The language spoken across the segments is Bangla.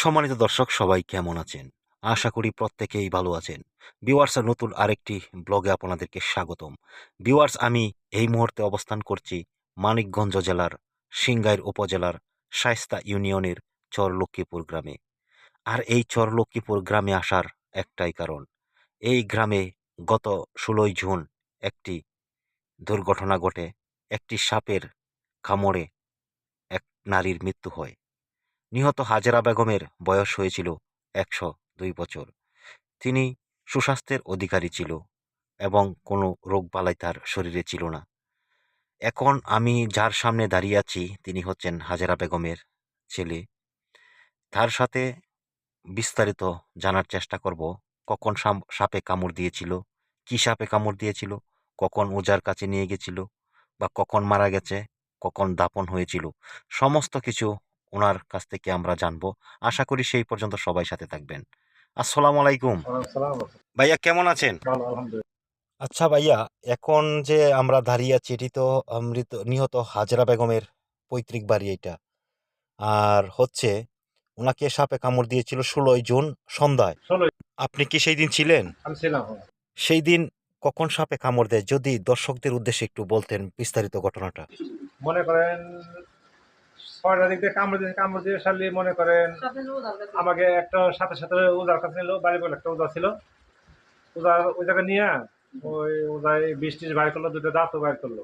সম্মানিত দর্শক, সবাই কেমন আছেন? আশা করি প্রত্যেকেই ভালো আছেন। ভিউয়ার্সের নতুন আরেকটি ব্লগে আপনাদেরকে স্বাগতম। ভিউয়ার্স, আমি এই মুহূর্তে অবস্থান করছি মানিকগঞ্জ জেলার সিংগাইর উপজেলার শায়স্তা ইউনিয়নের চরলক্ষ্মীপুর গ্রামে। আর এই চরলক্ষ্মীপুর গ্রামে আসার একটাই কারণ, এই গ্রামে গত ষোলোই জুন একটি দুর্ঘটনা ঘটে। একটি সাপের কামড়ে এক নারীর মৃত্যু হয়। নিহত হাজেরা বেগমের বয়স হয়েছিল একশো দুই বছর। তিনি সুস্বাস্থ্যের অধিকারী ছিল এবং কোনো রোগবালাই তার শরীরে ছিল না। এখন আমি যার সামনে দাঁড়িয়ে আছি, তিনি হচ্ছেন হাজেরা বেগমের ছেলে। তার সাথে বিস্তারিত জানার চেষ্টা করব, কখন সাপে কামড় দিয়েছিল, কি সাপে কামড় দিয়েছিল, কখন ওজার কাছে নিয়ে গেছিল বা কখন মারা গেছে, কখন দাপন হয়েছিল, সমস্ত কিছু ওনার কাছ থেকে আমরা জানব। আশা করি সেই পর্যন্ত সবাই সাথে থাকবেন। আসসালামু আলাইকুম। ভাইয়া কেমন আছেন? আচ্ছা ভাইয়া এখন যে আমরা দাঁড়িয়ে আছি এটি তো মৃত নিহত হাজরা বেগমের পৈতৃক বাড়ি এটা আর হচ্ছে ওনাকে সাপে কামড় দিয়েছিল ষোলোই জুন সন্ধ্যায়। আপনি কি সেই দিন ছিলেন? আমি ছিলাম হ্যাঁ। সেই দিন কখন সাপে কামড় দেয়? যদি দর্শকদের উদ্দেশ্যে একটু বলতেন বিস্তারিত ঘটনাটা। মনে করেন ছয়টা দিক দিয়ে কামড় দিয়ে কামড় দিয়ে সারলি মনে করেন আমাকে একটা সাথে সাথে উদার কাছে নিল বাড়ি বলে একটা উদা ছিল। উদার ওই জায়গায় নিয়ে ওই উদায় বিষ টিস বাইর করল দুটো দাঁতও বাইর করল।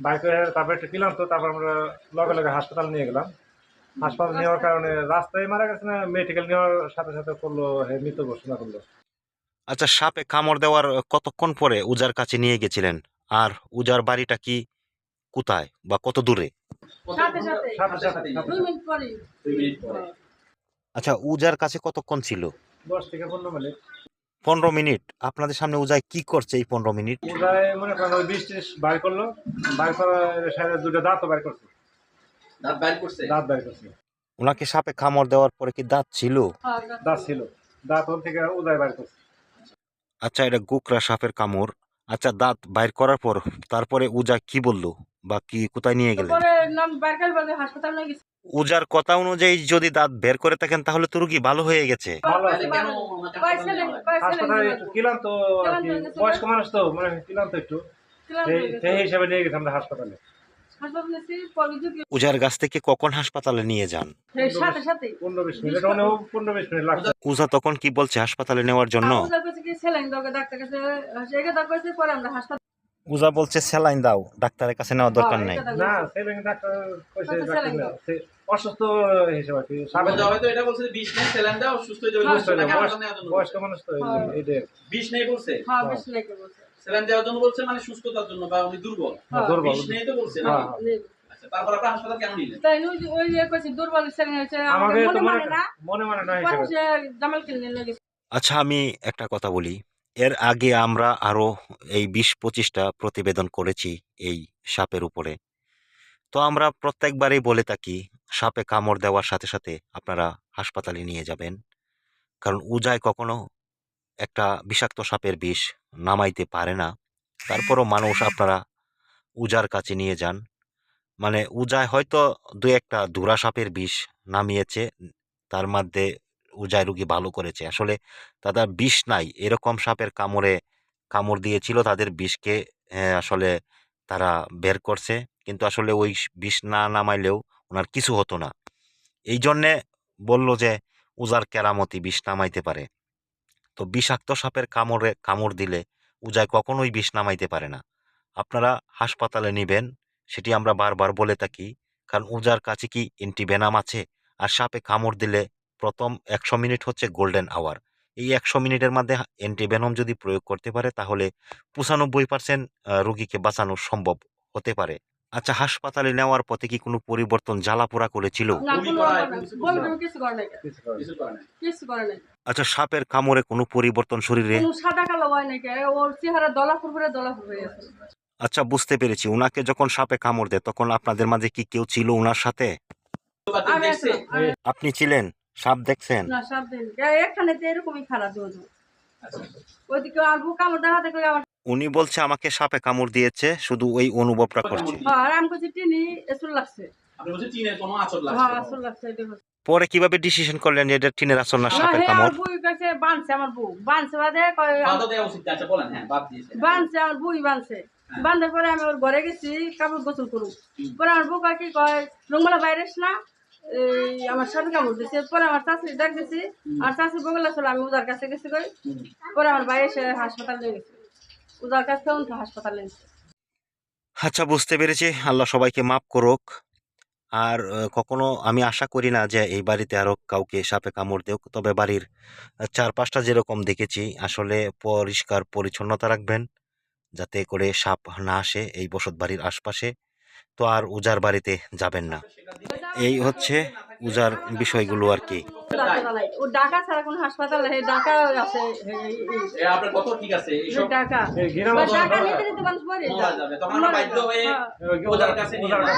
বাইর করে তারপরে একটু কিলাম তো তারপর আমরা লগে লগে হাসপাতাল নিয়ে গেলাম। হাসপাতাল নেওয়ার কারণে রাস্তায় মারা গেছে না মেডিকেল নেওয়ার সাথে সাথে করল হে মৃত ঘোষণা করল। আচ্ছা সাপে কামড় দেওয়ার কতক্ষণ পরে উজার কাছে নিয়ে গেছিলেন? আর উজার বাড়িটা কি কোথায় বা কত দূরে? সাথে সাথে। সাথে সাথে দুই মিনিট পরে। আচ্ছা উজার কাছে কতক্ষণ ছিল? দশ থেকে পনেরো মিনিট। পনেরো মিনিট। আপনাদের সামনে উজায় কি করছে এই পনেরো মিনিট? উদয় মনে করেন ওই বিষ টিস বাইর করল। বাইর করার সাথে দুটো দাঁতও বাইর করছে। দাঁত বাইর করছে? দাঁত বাইর করছে। ওনাকে সাপে কামড় দেওয়ার পরে কি দাঁত ছিল? দাঁত ছিল। দাঁত ওর থেকে উদয় বাইর করছে। আচ্ছা এটা গুকরা সাপের কামড়। আচ্ছা দাঁত বাইর করার পর তারপরে উজা কি বলল? বা কি কোথায় নিয়ে গেলেন? উজার কথা অনুযায়ী যদি দাঁত বের করে থাকেন তাহলে তো রুগী ভালো হয়ে গেছে। ভালো তাহলে আছে। কেন পাইছিলেন হাসপাতালে পাইছিলেন একটু কিলাম তো আর কি। বয়স্ক মানুষ তো মানে কিলাম তো একটু সেই- সেই হিসাবে নিয়ে গেছি আমরা হাসপাতালে। হাসপাতাল নিয়েছি পরে যদি উজার গাছ থেকে কখন হাসপাতালে নিয়ে যান? মানে উজা তখন কি বলছে হাসপাতালে নেওয়ার জন্য? উজা বলছে স্যালাইন দাও ডাক্তারের কাছে নেওয়ার দরকার হ্যাঁ, নাই। না সেলিং ডাক্তার কইছে ডাক্তার saline না, দাও। সে অসুস্থ হিসেবে কি সাবেক হয়তো এটা বলছে যে বিষ নেই স্যালাইন দাও সুস্থ হয়ে যাবে হ্যাঁ, সুস্থ হয়ে যাবে, বয়স- কেন নেওয়ার জন্য বয়স্ক মানুষ তো হ্যাঁ। এইটাই বিষ বলছে? হ্যাঁ বেশি লেগে বলছে। স্যালাইন দেওয়ার জন্য বলছে মানে সুস্থতার জন্য বা উনি দুর্বল। হ্যাঁ, দুর্বল। বিষ নেই তো বলছে না? হ্যাঁ, নেই। আচ্ছা তারপর আপনার হাসপাতাল কেন নিলেন? তাই ওই ওই যে দুর্বল স্যালাইন হয়েছে আমাকে আমাকে মনে মনে মানে না। মনে মানে না জামাল কিনে আচ্ছা আমি একটা কথা বলি। এর আগে আমরা আরও এই বিশ পঁচিশটা প্রতিবেদন করেছি এই সাপের উপরে। তো আমরা প্রত্যেকবারই বলে থাকি, সাপে কামড় দেওয়ার সাথে সাথে আপনারা হাসপাতালে নিয়ে যাবেন। কারণ উজায় কখনো একটা বিষাক্ত সাপের বিষ নামাইতে পারে না। তারপরও মানুষ আপনারা উজার কাছে নিয়ে যান। মানে উজায় হয়তো দু একটা দুরা সাপের বিষ নামিয়েছে, তার মধ্যে উজায় রুগী ভালো করেছে। আসলে তাদের বিষ নাই। এরকম সাপের কামড়ে, কামড় দিয়েছিল তাদের বিষকে আসলে তারা বের করছে। কিন্তু আসলে ওই বিষ না নামাইলেও ওনার কিছু হতো না। এই জন্যে বলল যে, উজার কেরামতি বিষ নামাইতে পারে। তো বিষাক্ত সাপের কামড়ে, কামড় দিলে উজায় কখনোই বিষ নামাইতে পারে না। আপনারা হাসপাতালে নেবেন, সেটি আমরা বারবার বলে থাকি। কারণ উজার কাছে কি অ্যান্টিভেনাম আছে? আর সাপে কামড় দিলে প্রথম একশো মিনিট হচ্ছে গোল্ডেন আওয়ার এই একশো মিনিটের মধ্যে অ্যান্টিভেনম যদি প্রয়োগ করতে পারে তাহলে পঁচানব্বই পার্সেন্ট রুগীকে বাঁচানো সম্ভব হতে পারে। আচ্ছা হাসপাতালে নেওয়ার পথে কি কোনো পরিবর্তন জ্বালাপোড়া করেছিল? আচ্ছা সাপের কামড়ে কোনো পরিবর্তন শরীরে? হয় আচ্ছা বুঝতে পেরেছি। ওনাকে যখন সাপে কামড় দেয় তখন আপনাদের মাঝে কি কেউ ছিল ওনার সাথে? আপনি ছিলেন? সাপ দেখছেন? না সাপ দিন এখানে তো এরকমই আচ্ছা ওইদিকে আর বুক আমার উনি বলছে আমাকে সাপে কামড় দিয়েছে শুধু ওই অনুভবটা করছে। হ্যাঁ আর আমি টিনি এসুল লাগছে। হ্যাঁ লাগছে আসল লাগছে এটা হচ্ছে। পরে কীভাবে ডিসিশন করলেন যে এটা টিনের আসল না সাপের কামড়? আমার বুই কাছে বানছে আমার বউ। বানছে বাদে কয় বাধা দেওয়া উচিত আচ্ছা বলেন হ্যাঁ বাদ দিয়েছে। বানছে আমার বুই বানছে। বান্ধার পরে আমি ওর ঘরে গেছি কাপড় গোসল করুক। পরে আমার বউ কাকি কয় রুমলা বাইরে না আমার কাপড় দিছে, পরে আমার বগলা ছিল আমি উদার কাছে গেছি কই। পরে আমার এসে হাসপাতাল নিয়ে উদার কাছে নিয়েছে আচ্ছা বুঝতে পেরেছি। আল্লাহ সবাইকে মাফ করুক। আর কখনো আমি আশা করি না যে এই বাড়িতে আরও কাউকে সাপে কামড় দেওক তবে বাড়ির চারপাশটা যেরকম দেখেছি, আসলে পরিষ্কার পরিচ্ছন্নতা রাখবেন, যাতে করে সাপ না আসে এই বসত বাড়ির আশপাশে। তো আর উজার বাড়িতে যাবেন না। এই হচ্ছে উজার বিষয়গুলো আর কি। ঢাকা ছাড়া কোনো হাসপাতাল ঢাকা আছে। আপনার কত ঠিক আছে? ঢাকা। ঢাকা নিতে নিতে মানুষ মরে যাবে তখন আমরা বাধ্য হয়ে। ওজার কাছে নিয়ে একটা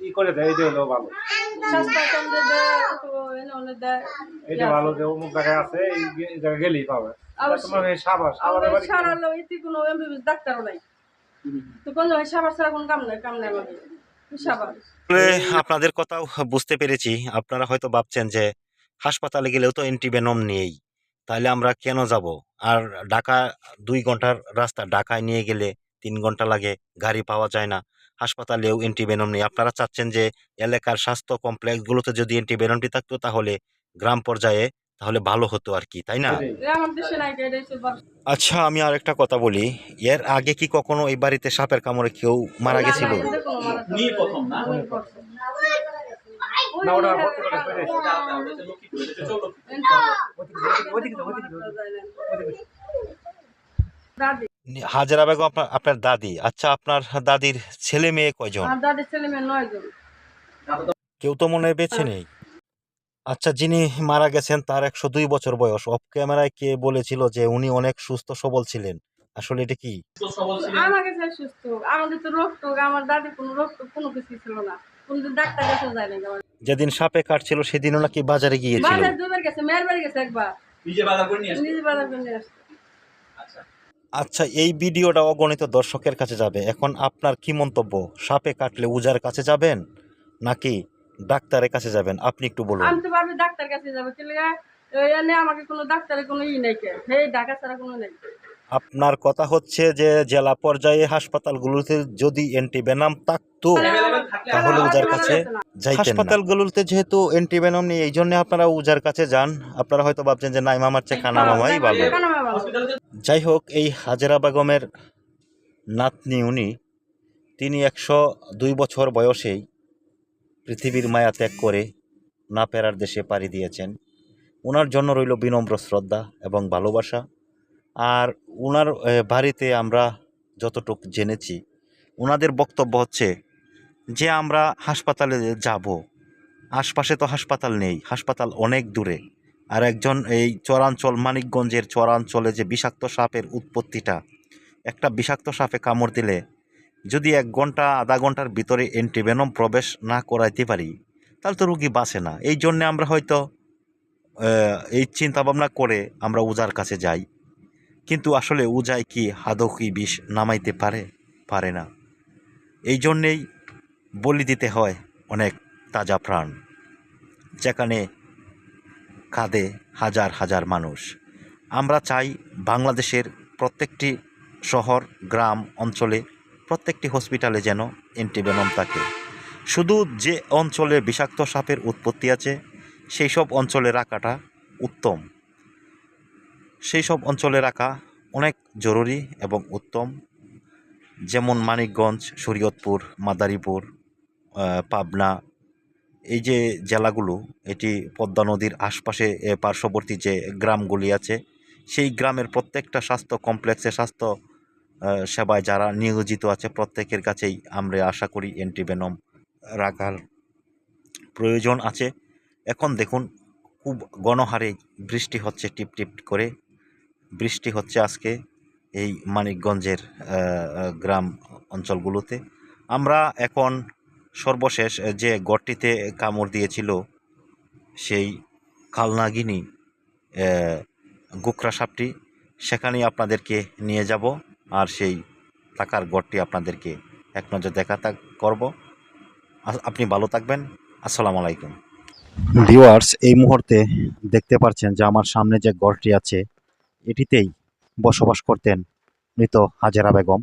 ই করে দেয় এটা ভালো। এটা ভালো যে অমুক জায়গায় আছে এই জায়গায় গেলেই পাবে। কোনো এমবিবিএস ডাক্তারও নাই। তো কোন সাবার ছাড়া কোনো কাম নাই কাম নাই আমাদের। সাবার আপনাদের কথাও বুঝতে পেরেছি। আপনারা হয়তো ভাবছেন যে হাসপাতালে গেলেও তো অ্যান্টিভেনম নেই তাহলে আমরা কেন যাব? আর ঢাকা দুই ঘণ্টার রাস্তা ঢাকায় নিয়ে গেলে তিন ঘণ্টা লাগে গাড়ি পাওয়া যায় না। হাসপাতালেও অ্যান্টিভেনম নেই আপনারা চাচ্ছেন যে এলাকার স্বাস্থ্য কমপ্লেক্সগুলোতে যদি অ্যান্টিভেনমটি থাকতো তাহলে গ্রাম পর্যায়ে তাহলে ভালো হতো আর কি তাই না আচ্ছা আমি আর একটা কথা বলি এর আগে কি কখনো এই বাড়িতে সাপের কামড়ে কেউ মারা গেছিল। দাদি হাজারা বেগম আপনার আপনার দাদি। আচ্ছা আপনার দাদির ছেলে মেয়ে কয়জন? দাদির ছেলে মেয়ে নয় জন। দাদা তো কেউ তো মনে হয় বেছে নেই। আচ্ছা যিনি মারা গেছেন তার একশো দুই বছর বয়স। অফ ক্যামেরায় কে বলেছিল যে উনি অনেক সুস্থ সবল ছিলেন? আসলে এটা কি? সুস্থ সবল ছিলেন। আমাকে চাই সুস্থ আমাদের তো রোগ টোগ আমার দাদি কোনো রোগ টোগ কোনো কিছু ছিল না। কোন ডাক্তার কাছে যায় না যেদিন সাপে কাটছিল সেদিনও নাকি বাজারে গিয়েছিল। বাজার দুবার গেছে মেয়ের বাড়ি গেছে একবার। নিজে বাজার করে নিয়ে নিজে বাজার করে নিয়ে আসছে। আচ্ছা এই ভিডিওটা অগণিত দর্শকের কাছে যাবে। এখন আপনার কি মন্তব্য? সাপে কাটলে উজার কাছে যাবেন, নাকি ডাক্তারের কাছে যাবেন? আপনি একটু বলুন। আমি তো ভাবি ডাক্তার কাছে যাব, কিন্তু আমাকে কোনো ডাক্তারের কোনো ই নাই কে। হে ঢাকা ছাড়া কোনো নেই। আপনার কথা হচ্ছে যে জেলা পর্যায়ে হাসপাতালগুলোতে যদি অ্যান্টিভেনাম থাকতো তাহলে উজার কাছে হাসপাতালগুলোতে যেহেতু অ্যান্টিভেনম নেই এই জন্য আপনারা উজার কাছে যান। আপনারা হয়তো ভাবছেন যে নাই মামার চেয়ে খানা মামাই ভালো। যাই হোক এই হাজেরা বেগমের নাতনি উনি তিনি একশো দুই বছর বয়সেই পৃথিবীর মায়া ত্যাগ করে না পেরার দেশে পাড়ি দিয়েছেন। ওনার জন্য রইল বিনম্র শ্রদ্ধা এবং ভালোবাসা। আর ওনার বাড়িতে আমরা যতটুকু জেনেছি ওনাদের বক্তব্য হচ্ছে যে আমরা হাসপাতালে যাব। আশপাশে তো হাসপাতাল নেই, হাসপাতাল অনেক দূরে। আর একজন এই চরাঞ্চল, মানিকগঞ্জের চরাঞ্চলে যে বিষাক্ত সাপের উৎপত্তিটা, একটা বিষাক্ত সাপে কামড় দিলে যদি এক ঘণ্টা, আধা ঘণ্টার ভিতরে অ্যান্টিভেনম প্রবেশ না করাইতে পারি, তাহলে তো রুগী বাঁচে না। এই জন্যে আমরা হয়তো এই চিন্তাভাবনা করে আমরা উজার কাছে যাই। কিন্তু আসলে উজায় কি হাদক বিষ নামাইতে পারে? পারে না। এই জন্যেই বলি দিতে হয় অনেক তাজা প্রাণ, যেখানে কাঁদে হাজার হাজার মানুষ। আমরা চাই বাংলাদেশের প্রত্যেকটি শহর, গ্রাম, অঞ্চলে প্রত্যেকটি হসপিটালে যেন অ্যান্টিভেনম থাকে। শুধু যে অঞ্চলে বিষাক্ত সাপের উৎপত্তি আছে, সেই সব অঞ্চলে রাখাটা উত্তম। সেই সব অঞ্চলে রাখা অনেক জরুরি এবং উত্তম। যেমন মানিকগঞ্জ, শরীয়তপুর, মাদারীপুর পাবনা, এই যে জেলাগুলো, এটি পদ্মা নদীর আশপাশে পার্শ্ববর্তী যে গ্রামগুলি আছে, সেই গ্রামের প্রত্যেকটা স্বাস্থ্য কমপ্লেক্সে স্বাস্থ্য সেবায় যারা নিয়োজিত আছে, প্রত্যেকের কাছেই আমরা আশা করি অ্যান্টিভেনম রাখার প্রয়োজন আছে। এখন দেখুন, খুব গণহারে বৃষ্টি হচ্ছে টিপ টিপ করে। বৃষ্টি হচ্ছে আজকে এই মানিকগঞ্জের গ্রাম অঞ্চলগুলোতে। আমরা এখন সর্বশেষ যে গড়টিতে কামড় দিয়েছিল সেই কালনাগিনী গোকরা সাপটি, সেখানেই আপনাদেরকে নিয়ে যাব আর সেই থাকার গড়টি আপনাদেরকে এক নজর দেখা তাক করব। আপনি ভালো থাকবেন। আসসালামু আলাইকুম। ভিউয়ার্স, এই মুহূর্তে দেখতে পাচ্ছেন যে আমার সামনে যে ঘরটি আছে এটিতেই বসবাস করতেন মৃত হাজেরা বেগম।